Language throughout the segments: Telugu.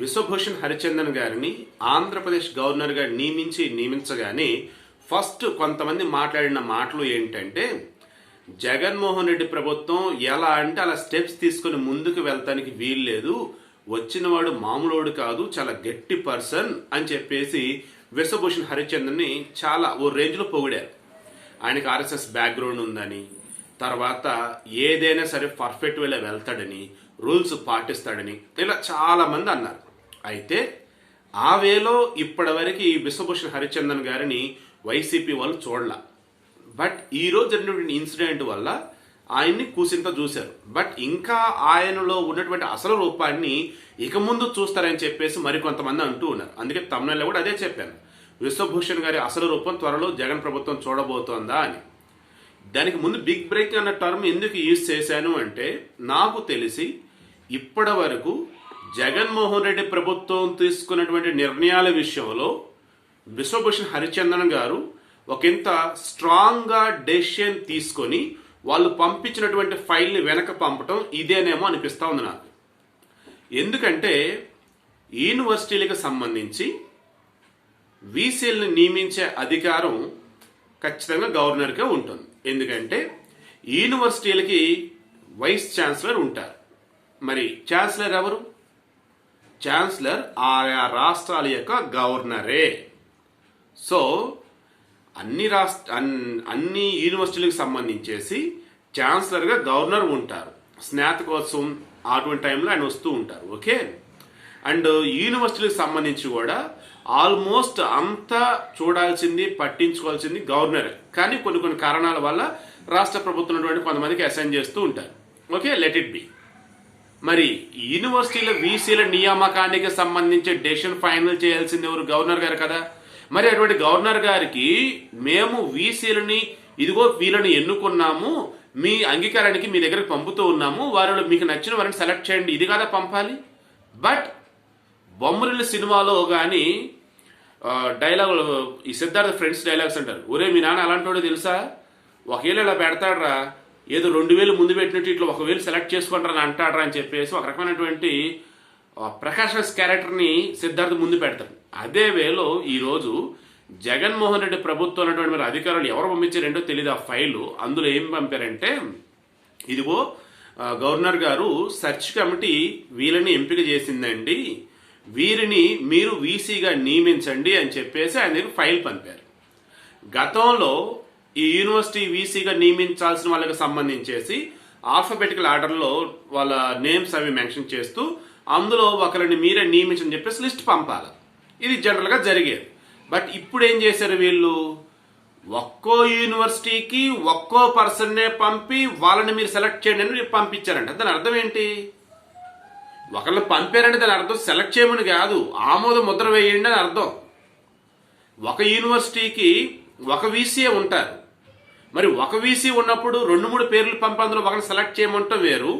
విశ్వభూషణ్ హరిచందన్ గారిని ఆంధ్రప్రదేశ్ గవర్నర్గా నియమించి నియమించగానే ఫస్ట్ కొంతమంది మాట్లాడిన మాటలు ఏంటంటే జగన్మోహన్ రెడ్డి ప్రభుత్వం ఎలా అంటే అలా స్టెప్స్ తీసుకుని ముందుకు వెళ్తానికి వీల్లేదు. వచ్చినవాడు మామూలోడు కాదు చాలా గట్టి పర్సన్ అని చెప్పేసి విశ్వభూషణ్ హరిచందన్ని చాలా ఓ రేంజ్లో పొగిడారు. ఆయనకి ఆర్ఎస్ఎస్ బ్యాక్గ్రౌండ్ ఉందని తర్వాత ఏదైనా సరే పర్ఫెక్ట్ వేలో వెళ్తాడని రూల్స్ పాటిస్తాడని ఇలా చాలా మంది అన్నారు. అయితే ఆ వేలో ఇప్పటివరకు ఈ బిశ్వభూషణ్ హరిచందన్ గారిని వైసీపీ వాళ్ళు చూడాల. బట్ ఈరోజు జరిగినటువంటి ఇన్సిడెంట్ వల్ల ఆయన్ని కూసింత చూశారు. బట్ ఇంకా ఆయనలో ఉన్నటువంటి అసలు రూపాన్ని ఇక ముందు చూస్తారని చెప్పేసి మరికొంతమంది అంటూ ఉన్నారు. అందుకే తమిళలో కూడా అదే చెప్పాను. విశ్వభూషణ్ గారి అసలు రూపం త్వరలో జగన్ ప్రభుత్వం చూడబోతోందా అని. దానికి ముందు బిగ్ బ్రేక్ అన్న టర్మ్ ఎందుకు యూజ్ చేశాను అంటే నాకు తెలిసి ఇప్పటి వరకు జగన్మోహన్ రెడ్డి ప్రభుత్వం తీసుకున్నటువంటి నిర్ణయాల విషయంలో విశ్వభూషణ్ హరిచందన్ గారు ఒకంత స్ట్రాంగ్గా డెసిషన్ తీసుకొని వాళ్ళు పంపించినటువంటి ఫైల్ని వెనక పంపటం ఇదేనేమో అనిపిస్తూ ఉంది నాకు. ఎందుకంటే యూనివర్సిటీలకు సంబంధించి వీసీఎల్ని నియమించే అధికారం ఖచ్చితంగా గవర్నర్కే ఉంటుంది. ఎందుకంటే యూనివర్సిటీలకి వైస్ ఛాన్సలర్ ఉంటారు. మరి ఛాన్సలర్ ఎవరు? ఛాన్సలర్ ఆయా రాష్ట్రాల యొక్క గవర్నరే. సో అన్ని రాష్ట్ర అన్- అన్ని యూనివర్సిటీలకు సంబంధించేసి ఛాన్సలర్గా గవర్నర్ ఉంటారు. స్నాతకోత్సవం అటువంటి టైంలో ఆయన వస్తూ ఉంటారు. ఓకే? అండ్ యూనివర్సిటీలకు సంబంధించి కూడా ఆల్మోస్ట్ అంతా చూడాల్సింది పట్టించుకోవాల్సింది గవర్నరే. కానీ కొన్ని కొన్ని కారణాల వల్ల రాష్ట్ర ప్రభుత్వం ఉన్నటువంటి కొంతమందికి అసైన్ చేస్తూ ఉంటారు. ఓకే? లెట్ ఇట్ బి మరి యూనివర్సిటీల వీసీల నియామకానికి సంబంధించి డెసిషన్ ఫైనల్ చేయాల్సింది ఎవరు? గవర్నర్ గారు కదా. మరి అటువంటి గవర్నర్ గారికి మేము వీసీలని ఇదిగో వీళ్ళని ఎన్నుకున్నాము మీ అంగీకారానికి మీ దగ్గరకు పంపుతూ ఉన్నాము వారిలో మీకు నచ్చిన వారిని సెలెక్ట్ చేయండి. ఇది కదా పంపాలి? బట్ బొమ్మరిల్లు సినిమాలో కానీ డైలాగ్ ఈ సిద్ధార్థ ఫ్రెండ్స్ డైలాగ్స్ అంటారు. ఒరే మీ నాన్న అలాంటి తెలుసా? ఒకవేళ ఇలా పెడతాడ్రా. ఏదో రెండు వేలు ముందు పెట్టినట్టు ఇట్లా ఒకవేళ సెలెక్ట్ చేసుకుంటారా అని అని చెప్పేసి ఒక రకమైనటువంటి ప్రకాషస్ క్యారెక్టర్ని సిద్ధార్థ్ ముందు పెడతారు అదే వేలో ఈరోజు జగన్మోహన్ రెడ్డి ప్రభుత్వం ఉన్నటువంటి మరి అధికారులు ఎవరు పంపించారంటో తెలియదు ఆ ఫైలు. అందులో ఏం పంపారంటే ఇదిగో గవర్నర్ గారు సెర్చ్ కమిటీ వీళ్ళని ఎంపిక చేసిందండి. వీరిని మీరు వీసీగా నియమించండి అని చెప్పేసి ఆయన ఫైల్ పంపారు. గతంలో ఈ యూనివర్సిటీ వీసీగా నియమించాల్సిన వాళ్ళకి సంబంధించేసి ఆల్ఫాబెటికల్ ఆర్డర్లో వాళ్ళ నేమ్స్ అవి మెన్షన్ చేస్తూ అందులో ఒకరిని మీరే నియమించని చెప్పేసి లిస్ట్ పంపాలి. ఇది జనరల్గా జరిగేది. బట్ ఇప్పుడు ఏం చేశారు వీళ్ళు? ఒక్కో యూనివర్సిటీకి ఒక్కో పర్సన్నే పంపి వాళ్ళని మీరు సెలెక్ట్ చేయండి అని పంపించారంట. దాని అర్థం ఏంటి? ఒకళ్ళు పంపారంటే దాని అర్థం సెలెక్ట్ చేయమని కాదు. ఆమోద ముద్ర వేయండి అని అర్థం. ఒక యూనివర్సిటీకి ఒక వీసీఏ ఉంటారు. మరి ఒక వీసీ ఉన్నప్పుడు రెండు మూడు పేర్లు పంపందులో ఒకరిని సెలెక్ట్ చేయమంటాం వేరు.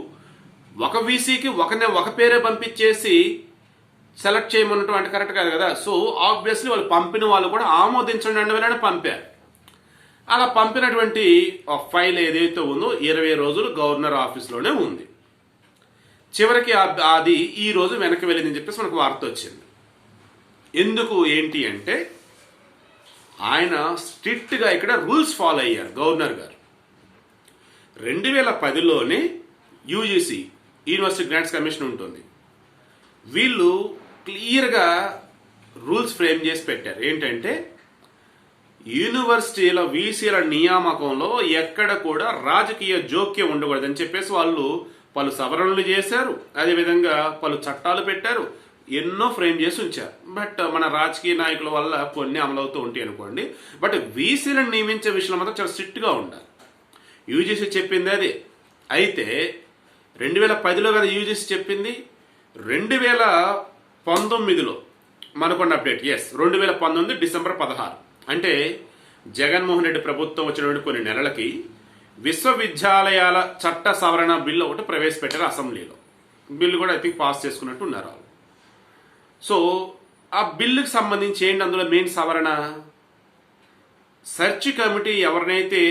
ఒక వీసీకి ఒకనే ఒక పేరే పంపించేసి సెలెక్ట్ చేయమనటం అంటే కరెక్ట్ కాదు కదా. సో ఆబ్వియస్లీ వాళ్ళు పంపిన వాళ్ళు కూడా ఆమోదించండి అండి వెళ్ళని పంపారు. అలా పంపినటువంటి ఫైల్ ఏదైతే ఉందో ఇరవై రోజులు గవర్నర్ ఆఫీస్లోనే ఉంది. చివరికి అది ఈ రోజు వెనక్కి వెళ్ళిందని చెప్పేసి మనకు వార్త వచ్చింది. ఎందుకు ఏంటి అంటే ఆయన స్ట్రిక్ట్గా ఇక్కడ రూల్స్ ఫాలో అయ్యారు గవర్నర్ గారు. రెండు వేల పదిలోనే యూజీసీ యూనివర్సిటీ గ్రాంట్స్ కమిషన్ ఉంటుంది. వీళ్ళు క్లియర్గా రూల్స్ ఫ్రేమ్ చేసి పెట్టారు. ఏంటంటే యూనివర్సిటీల వీసీల నియామకంలో ఎక్కడ కూడా రాజకీయ జోక్యం ఉండకూడదని చెప్పేసి వాళ్ళు పలు సవరణలు చేశారు. అదేవిధంగా పలు చట్టాలు పెట్టారు. ఎన్నో ఫ్రేమ్ చేసి ఉంచారు. బట్ uh, మన రాజకీయ నాయకుల వల్ల కొన్ని అమలవుతూ ఉంటాయి అనుకోండి. బట్ వీసీలను నియమించే విషయంలో మాత్రం చాలా స్ట్రిక్ట్గా ఉండాలి. యూజీసీ చెప్పింది అదే. అయితే రెండు వేల పదిలో కదా యూజీసీ చెప్పింది? రెండు వేల పంతొమ్మిదిలో మనకున్న అప్డేట్. ఎస్ రెండు వేల పంతొమ్మిది డిసెంబర్ పదహారు. అంటే జగన్మోహన్ రెడ్డి ప్రభుత్వం వచ్చినటువంటి కొన్ని నెలలకి విశ్వవిద్యాలయాల చట్ట సవరణ బిల్లు ఒకటి ప్రవేశపెట్టారు అసెంబ్లీలో. బిల్లు కూడా ఐ థింక్ పాస్ చేసుకున్నట్టు ఉన్నారు వాళ్ళు. సో ఆ బిల్లుకు సంబంధించి ఏంటి అందులో మెయిన్ సవరణ? సెర్చ్ కమిటీ ఎవరినైతే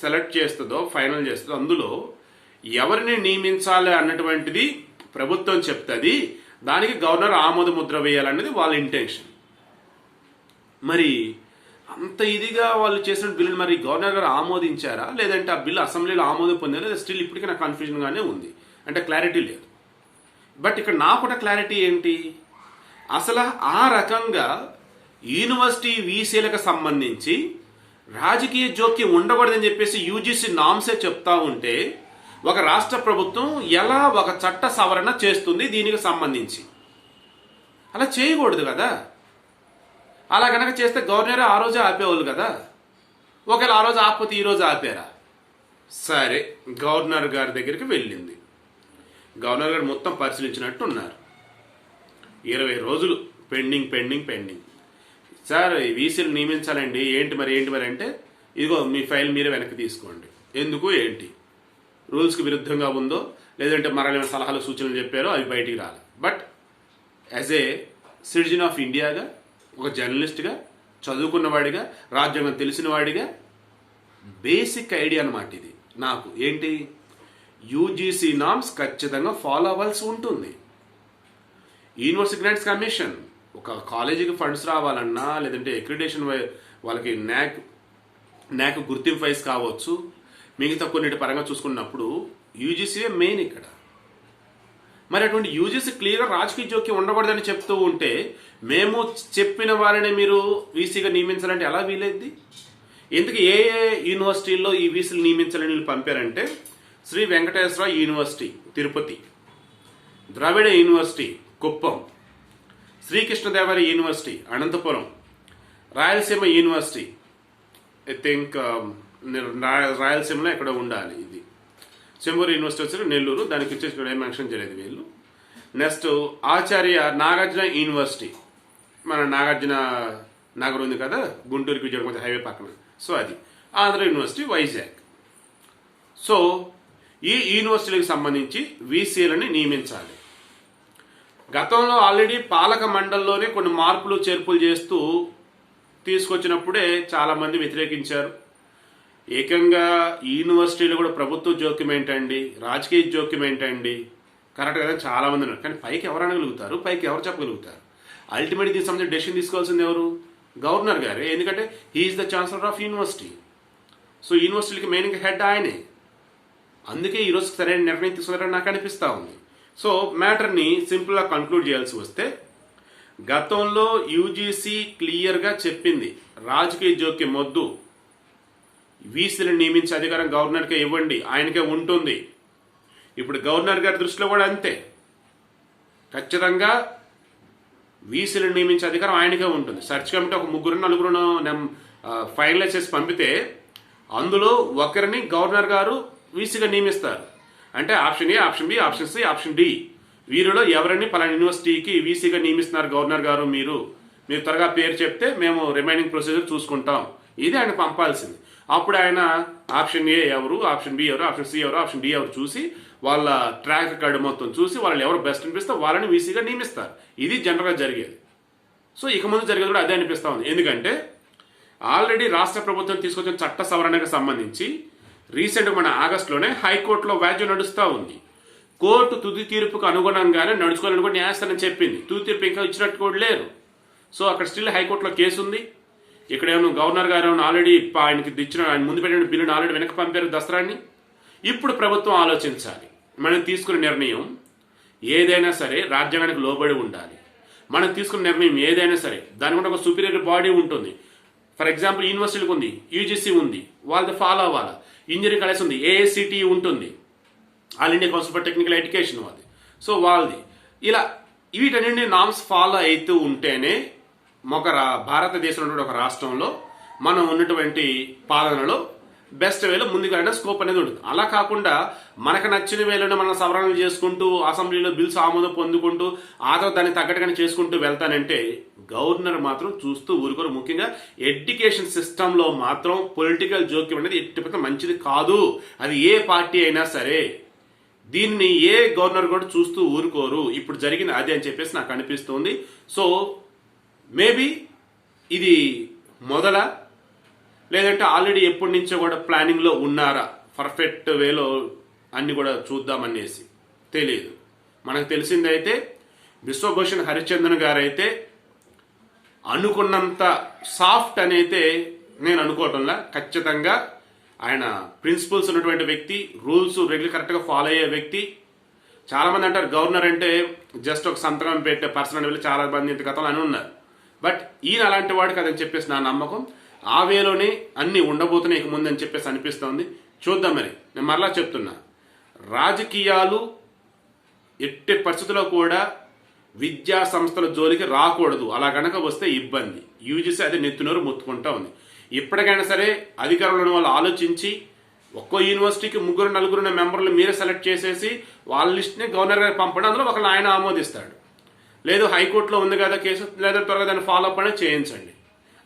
సెలెక్ట్ చేస్తుందో ఫైనల్ చేస్తుందో అందులో ఎవరిని నియమించాలి అన్నటువంటిది ప్రభుత్వం చెప్తుంది. దానికి గవర్నర్ ఆమోద ముద్ర వేయాలన్నది వాళ్ళ ఇంటెన్షన్ మరి అంత ఇదిగా వాళ్ళు చేసిన బిల్లుని మరి గవర్నర్ గారు ఆమోదించారా? లేదంటే ఆ బిల్లు అసెంబ్లీలో ఆమోదం పొందారా? లేదా స్టిల్ ఇప్పటికీ నాకు కన్ఫ్యూజన్గానే ఉంది. అంటే క్లారిటీ లేదు. బట్ ఇక్కడ నాకున్న క్లారిటీ ఏంటి? అసలు ఆ రకంగా యూనివర్సిటీ వీసీలకు సంబంధించి రాజకీయ జోక్యం ఉండకూడదని చెప్పేసి యూజీసీ నామ్సే చెప్తా ఉంటే ఒక రాష్ట్ర ప్రభుత్వం ఎలా ఒక చట్ట సవరణ చేస్తుంది దీనికి సంబంధించి? అలా చేయకూడదు కదా? అలా కనుక చేస్తే గవర్నర్ ఆ రోజే ఆపేవాళ్ళు కదా? ఒకవేళ ఆ రోజు ఆపకపోతే ఈ రోజు ఆపారా? సరే గవర్నర్ గారి దగ్గరికి వెళ్ళింది. గవర్నర్ గారు మొత్తం పరిశీలించినట్టు ఉన్నారు ఇరవై రోజులు పెండింగ్ పెండింగ్ పెండింగ్. సార్ వీసీలు నియమించాలండి. ఏంటి మరి ఏంటి మరి అంటే ఇదిగో మీ ఫైల్ మీరే వెనక్కి తీసుకోండి. ఎందుకు ఏంటి? రూల్స్కి విరుద్ధంగా ఉందో లేదంటే మరల సలహాలు సూచనలు చెప్పారో అవి బయటికి రాలి. But as a citizen of ఇండియాగా ఒక జర్నలిస్ట్గా చదువుకున్నవాడిగా రాజ్యాంగం తెలిసినవాడిగా బేసిక్ ఐడియా అన్నమాట ఇది. నాకు ఏంటి? యూజీసీ నామ్స్ ఖచ్చితంగా ఫాలో అవ్వాల్సి ఉంటుంది. University grants commission. ఒక కాలేజీకి ఫండ్స్ రావాలన్నా లేదంటే ఎక్రిడేషన్ వాళ్ళకి న్యాక్ న్యాక్ గుర్తింపు వైస్ కావచ్చు. మిగతా కొన్నిటి పరంగా చూసుకున్నప్పుడు యూజీసీయే మెయిన్ ఇక్కడ. మరి అటువంటి యూజీసీ క్లియర్గా రాజకీయ జోక్యం ఉండకూడదని చెప్తూ ఉంటే మేము చెప్పిన వారిని మీరు వీసీగా నియమించాలంటే ఎలా వీలైద్ది? ఎందుకు ఏ ఏ యూనివర్సిటీల్లో ఈ వీసీలు నియమించాలని వీళ్ళు పంపారంటే Sri Venkateswara university Tirupati. Dravida university Kuppam. Srikrishnadevaraya university Anantapuram. Rayalaseema university. I think um, రాయలసీమలో ఎక్కడో ఉండాలి ఇది. చెంబూరు యూనివర్సిటీ వచ్చి నెల్లూరు దానికి వచ్చేసి ఇక్కడ ఏం మెన్షన్ చేయలేదు వీళ్ళు. Next Acharya Nagarjuna university. మన నాగార్జున నగర్ ఉంది కదా గుంటూరుకి విజయవాడ హైవే పక్కన. సో అది. ఆంధ్ర యూనివర్సిటీ వైజాగ్. సో ఈ యూనివర్సిటీలకు సంబంధించి వీసీలని నియమించాలి. గతంలో ఆల్రెడీ పాలక మండలిలోనే కొన్ని మార్పులు చేర్పులు చేస్తూ తీసుకొచ్చినప్పుడే చాలామంది వ్యతిరేకించారు. ఏకంగా యూనివర్సిటీలో కూడా ప్రభుత్వ జోక్యం ఏంటండి? రాజకీయ జోక్యం ఏంటండి? కరెక్ట్ కదా చాలామంది ఉన్నారు. కానీ పైకి ఎవరు అనగలుగుతారు? పైకి ఎవరు చెప్పగలుగుతారు? అల్టిమేట్ దీనికి సంబంధించిన డెసిషన్ తీసుకోవాల్సింది ఎవరు? గవర్నర్ గారే. ఎందుకంటే he is the chancellor of university so యూనివర్సిటీకి మెయిన్గా హెడ్ ఆయనే. అందుకే ఈరోజు సరైన నిర్ణయం తీసుకున్నారని నాకు అనిపిస్తూ ఉంది. సో మ్యాటర్ని సింపుల్గా కన్క్లూడ్ చేయాల్సి వస్తే గతంలో యూజీసీ క్లియర్గా చెప్పింది రాజకీయ జోక్యం వద్దు. వీసీని నియమించే అధికారం గవర్నర్కే ఇవ్వండి ఆయనకే ఉంటుంది. ఇప్పుడు గవర్నర్ గారి దృష్టిలో కూడా అంతే. ఖచ్చితంగా వీసీలు నియమించే అధికారం ఆయనకే ఉంటుంది. సెర్చ్ కమిటీ ఒక ముగ్గురు నలుగురును ఫైనలైజ్ చేసి పంపితే అందులో ఒకరిని గవర్నర్ గారు వీసీగా నియమిస్తారు. అంటే option A option B option C option D. వీరిలో ఎవరిని పలానా యూనివర్సిటీకి వీసీగా నియమిస్తున్నారు గవర్నర్ గారు మీరు? మీరు త్వరగా పేరు చెప్తే మేము రిమైనింగ్ ప్రొసీజర్ చూసుకుంటాం. ఇది ఆయన పంపాల్సింది. అప్పుడు ఆయన ఆప్షన్ ఏ ఎవరు ఆప్షన్ బి ఎవరు ఆప్షన్ సి ఎవరు ఆప్షన్ డి ఎవరు చూసి వాళ్ళ ట్రాక్ కార్డు మొత్తం చూసి వాళ్ళని ఎవరు బెస్ట్ అనిపిస్తే వాళ్ళని వీసీగా నియమిస్తారు. ఇది జనరల్గా జరిగేది. సో ఇక ముందు జరిగేది కూడా అదే అనిపిస్తా ఉంది. ఎందుకంటే ఆల్రెడీ రాష్ట్ర ప్రభుత్వం తీసుకొచ్చిన చట్ట సవరణకు సంబంధించి రీసెంట్ మన ఆగస్టులోనే హైకోర్టులో వ్యాజ్యం నడుస్తూ ఉంది. కోర్టు తుది తీర్పుకు అనుగుణంగానే నడుచుకోవాలని కూడా న్యాయస్థానం చెప్పింది. తుది తీర్పు ఇంకా ఇచ్చినట్టు కూడా లేరు. సో అక్కడ స్టిల్ హైకోర్టులో కేసు ఉంది. ఇక్కడ ఏమో గవర్నర్ గారు ఏమో ఆల్రెడీ ఆయనకి ఇచ్చిన ఆయన ముందు పెట్టిన బిల్లును ఆల్రెడీ వెనక పంపారు దసరాన్ని ఇప్పుడు ప్రభుత్వం ఆలోచించాలి. మనం తీసుకున్న నిర్ణయం ఏదైనా సరే రాజ్యాంగానికి లోబడి ఉండాలి. మనం తీసుకున్న నిర్ణయం ఏదైనా సరే దాని కూడా ఒక సుపీరియర్ బాడీ ఉంటుంది. ఫర్ ఎగ్జాంపుల్ యూనివర్సిటీలకు ఉంది యూజీసీ ఉంది వాళ్ళది ఫాలో అవ్వాలి. ఇంజనీరింగ్ కాలేజ్ ఉంది ఏఐసిటి ఉంటుంది. All India council for technical education వాళ్ళది. సో వాళ్ళది. ఇలా వీటన్నింటి నామ్స్ ఫాలో అవుతూ ఉంటేనే ఒక భారతదేశంలో ఉన్నటువంటి ఒక రాష్ట్రంలో మనం ఉన్నటువంటి పాలనలో బెస్ట్ వేలో ముందుకు వెళ్ళిన స్కోప్ అనేది ఉంటుంది. అలా కాకుండా మనకు నచ్చిన వేలోనే మనం సవరణలు చేసుకుంటూ అసెంబ్లీలో బిల్స్ ఆమోదం పొందుకుంటూ ఆ తర్వాత దానికి తగ్గట్టుగానే చేసుకుంటూ వెళ్తానంటే గవర్నర్ మాత్రం చూస్తూ ఊరుకోరు. ముఖ్యంగా ఎడ్యుకేషన్ సిస్టంలో మాత్రం పొలిటికల్ జోక్యం అనేది ఎట్టి మంచిది కాదు. అది ఏ పార్టీ అయినా సరే దీన్ని ఏ గవర్నర్ కూడా చూస్తూ ఊరుకోరు. ఇప్పుడు జరిగింది అదే అని చెప్పేసి నాకు అనిపిస్తుంది. సో మేబీ ఇది మొదల లేదంటే ఆల్రెడీ ఎప్పటి నుంచో కూడా ప్లానింగ్లో ఉన్నారా? పర్ఫెక్ట్ వేలో అన్ని కూడా చూద్దామనేసి. తెలియదు మనకు తెలిసిందైతే విశ్వభూషణ్ హరిచందన్ గారైతే అనుకున్నంత సాఫ్ట్ అని అయితే నేను అనుకోవటంలా. ఖచ్చితంగా ఆయన ప్రిన్సిపల్స్ ఉన్నటువంటి వ్యక్తి రూల్స్ రెగ్యులర్ కరెక్ట్గా ఫాలో అయ్యే వ్యక్తి. చాలామంది అంటారు గవర్నర్ అంటే జస్ట్ ఒక సంతకం పెట్టే పర్సన్ అని వెళ్ళి చాలా మంది ఇంత గతంలో అని ఉన్నారు. బట్ ఈయన అలాంటి వాడు కదని చెప్పేసి నా నమ్మకం. ఆ వేలోనే అన్ని ఉండబోతున్నాయి ఇక ముందని చెప్పేసి అనిపిస్తోంది. చూద్దాం మరి. నేను మరలా చెప్తున్నా. రాజకీయాలు ఎట్టి పరిస్థితుల్లో కూడా విద్యా సంస్థల జోలికి రాకూడదు. అలా గనక వస్తే ఇబ్బంది. యూజీసీ అది నెత్తినోరు ముత్తుకుంటా ఉంది. ఇప్పటికైనా సరే అధికారంలో ఉన్న వాళ్ళు ఆలోచించి ఒక్కో యూనివర్సిటీకి ముగ్గురు నలుగురు మెంబర్లు మీరే సెలెక్ట్ చేసేసి వాళ్ళ లిస్ట్ని గవర్నర్ గారికి పంపడం. అందులో ఒకళ్ళు ఆయన ఆమోదిస్తాడు. లేదు హైకోర్టులో ఉంది కదా కేసు లేదా త్వరగా దాన్ని ఫాలో అప్ అనేది చేయించండి.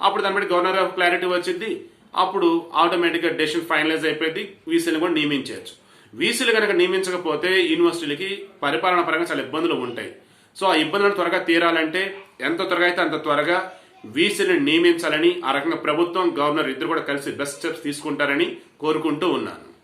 అప్పుడు దాన్ని బట్టి గవర్నర్ ఆఫ్ క్లారిటీ వచ్చింది. అప్పుడు ఆటోమేటిక్గా డెసిషన్ ఫైనలైజ్ అయిపోయింది. వీసీని కూడా నియమించవచ్చు. వీసీలు కనుక నియమించకపోతే యూనివర్సిటీలకి పరిపాలన పరంగా చాలా ఇబ్బందులు ఉంటాయి. సో ఆ ఇబ్బందులను త్వరగా తీరాలంటే ఎంత త్వరగా అయితే అంత త్వరగా వీసీని నియమించాలని ఆ రకంగా ప్రభుత్వం గవర్నర్ ఇద్దరు కూడా కలిసి బెస్ట్ స్టెప్స్ తీసుకుంటారని కోరుకుంటూ ఉన్నాను.